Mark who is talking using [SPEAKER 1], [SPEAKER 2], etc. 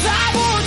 [SPEAKER 1] Cause